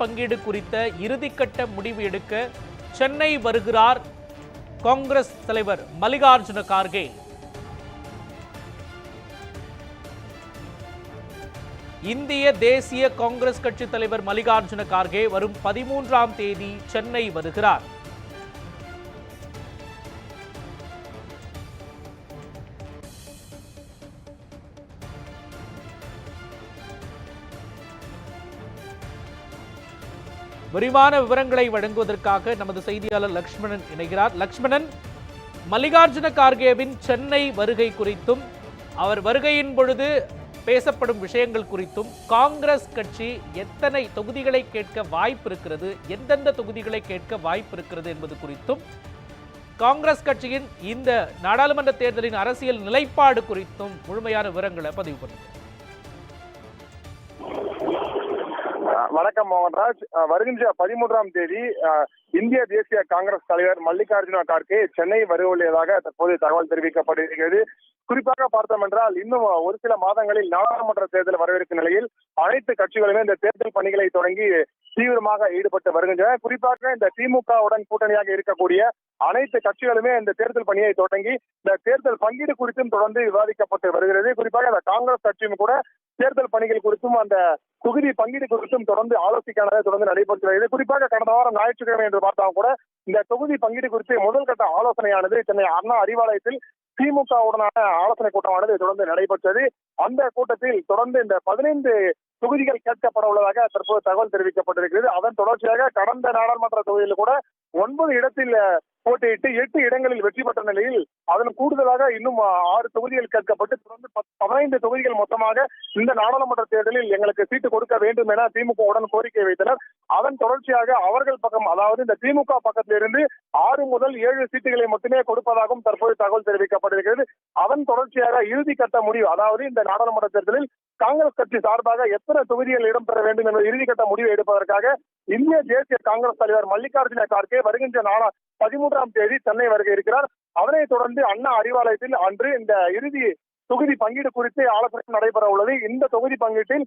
பங்கீடு குறித்த இறுதிக்கட்ட முடிவு எடுக்க சென்னை வருகிறார் காங்கிரஸ் தலைவர் மல்லிகார்ஜுன கார்கே. இந்திய தேசிய காங்கிரஸ் கட்சி தலைவர் மல்லிகார்ஜுன கார்கே வரும் பதிமூன்றாம் தேதி சென்னை வருகிறார். விரிவான விவரங்களை வழங்குவதற்காக நமது செய்தியாளர் லக்ஷ்மணன் இணைகிறார். லக்ஷ்மணன் மல்லிகார்ஜுன கார்கேவின் சென்னை வருகை குறித்தும் அவர் வருகையின் பொழுது பேசப்படும் விஷயங்கள் குறித்தும் காங்கிரஸ் கட்சி எத்தனை தொகுதிகளை கேட்க வாய்ப்பு இருக்கிறது எந்தெந்த தொகுதிகளை கேட்க வாய்ப்பு இருக்கிறது என்பது குறித்தும் காங்கிரஸ் கட்சியின் இந்த நாடாளுமன்ற தேர்தலின் அரசியல் நிலைப்பாடு குறித்தும் முழுமையான விவரங்களை பதிவு பண்ணுங்கள். வணக்கம் மோகன்ராஜ் வருகின்ற பதிமூன்றாம் தேதி இந்திய தேசிய காங்கிரஸ் தலைவர் மல்லிகார்ஜுன கார்கே சென்னை வரவுள்ளதாக தற்போது தகவல் தெரிவிக்கப்படுகிறது. குறிப்பாக பார்த்தோம் என்றால் இன்னும் ஒரு சில மாதங்களில் நாடாளுமன்ற தேர்தல் வரவிருக்கும் நிலையில் அனைத்து கட்சிகளுமே இந்த தேர்தல் பணிகளை தொடங்கி தீவிரமாக ஈடுபட்டு வருகின்றன. குறிப்பாக இந்த திமுகவுடன் கூட்டணியாக இருக்கக்கூடிய அனைத்து கட்சிகளுமே இந்த தேர்தல் பணியை தொடங்கி இந்த தேர்தல் பங்கீடு குறித்தும் தொடர்ந்து விவாதிக்கப்பட்டு வருகிறது. குறிப்பாக இந்த காங்கிரஸ் கட்சியும் கூட தேர்தல் பணிகள் குறித்தும் அந்த தொகுதி பங்கீடு குறித்தும் தொடர்ந்து ஆலோசிக்கானதை தொடர்ந்து நடைபெற்று வருகிறது குறிப்பாக கடந்த வாரம் ஞாயிற்றுக்கிழமை என்று பார்த்தாலும் கூட இந்த தொகுதி பங்கீடு குறித்து முதல் கட்ட ஆலோசனையானது சென்னை அண்ணா அறிவாலயத்தில் திமுகவுடனான ஆலோசனை கூட்டமானது தொடர்ந்து நடைபெற்றது. அந்த கூட்டத்தில் தொடர்ந்து இந்த பதினைந்து தொகுதிகள் கேட்கப்பட உள்ளதாக தற்போது தகவல் தெரிவிக்கப்பட்டிருக்கிறது. அதன் தொடர்ச்சியாக கடந்த நாடாளுமன்ற தொகுதியில் கூட ஒன்பது இடத்தில் போட்டியிட்டு எட்டு இடங்களில் வெற்றி பெற்ற நிலையில் அதன் கூடுதலாக இன்னும் ஆறு தொகுதிகள் கேட்கப்பட்டு தொடர்ந்து பதினைந்து தொகுதிகள் மொத்தமாக இந்த நாடாளுமன்ற தேர்தலில் எங்களுக்கு சீட்டு கொடுக்க வேண்டும் என திமுகவுடன் கோரிக்கை வைத்தனர். அதன் தொடர்ச்சியாக அவர்கள் பக்கம் அதாவது இந்த திமுக பக்கத்திலிருந்து ஆறு முதல் ஏழு சீட்டுகளை மட்டுமே கொடுப்பதாகவும் தற்போது தகவல் தெரிவிக்கப்பட்டிருக்கிறது. அதன் தொடர்ச்சியாக இறுதி கட்ட முடிவு அதாவது இந்த நாடாளுமன்ற தேர்தலில் காங்கிரஸ் கட்சி சார்பாக எத்தனை தொகுதிகள் இடம்பெற வேண்டும் என்ற இறுதிக்கட்ட முடிவை எடுப்பதற்காக இந்திய தேசிய காங்கிரஸ் தலைவர் மல்லிகார்ஜுன கார்கே வருகின்ற நாளா பதிமூன்றாம் தேதி சென்னை வருக இருக்கிறார். அதனைத் தொடர்ந்து அண்ணா அறிவாலயத்தில் அன்று இந்த இறுதி தொகுதி பங்கீடு குறித்து ஆலோசனை நடைபெற உள்ளது. இந்த தொகுதி பங்கீட்டில்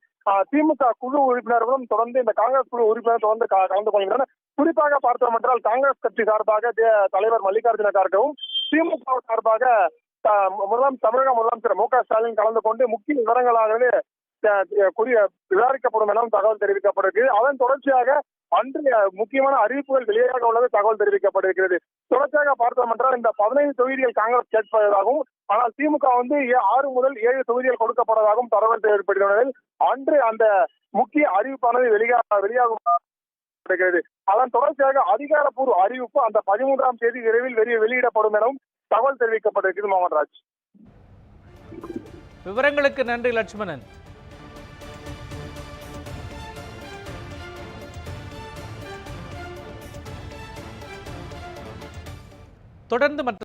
திமுக குழு உறுப்பினர்களும் தொடர்ந்து இந்த காங்கிரஸ் குழு உறுப்பினர் தொடர்ந்து கலந்து கொள்கின்றனர். குறிப்பாக பார்த்தோம் என்றால் காங்கிரஸ் கட்சி சார்பாக தே- தலைவர் மல்லிகார்ஜுன கார்கவும் திமுக சார்பாக முதலாம் தமிழக முதலமைச்சர் மு க ஸ்டாலின் கலந்து கொண்டு முக்கிய விவரங்களாகவே விசாரிக்கப்படும் விவாதிக்கப்படும் எனவும் தகவல் தெரிவிக்கப்பட்டிருக்கு அதன் தொடர்ச்சியாக அன்று முக்கியமான அறிவிப்புகள் வெளியாக உள்ளது தகவல் தெரிவிக்கப்பட்டிருக்கிறது தொடர்ச்சியாக பார்த்தோம் என்றால் இந்த பதினைந்து தொகுதிகள் காங்கிரஸ் கேட்பதாகவும் ஆனால் திமுக வந்து ஏ- ஆறு முதல் ஏழு தொகுதிகள் கொடுக்கப்படுவதாகவும் தகவல் தெரிவிக்கப்பட்டுள்ளது அன்று அந்த முக்கிய அறிவிப்பானது வெளியாக வெளியாகும் அதன் தொடர்ச்சியாக அதிகாரப்பூர்வ அறிவிப்பு அந்த பதிமூன்றாம் தேதி விரைவில் வெளியிடப்படும் எனவும் தகவல் தெரிவிக்கப்பட்டிருக்கிறது மோகன்ராஜ் விவரங்களுக்கு நன்றி லட்சுமணன். தொடர்ந்து மற்ற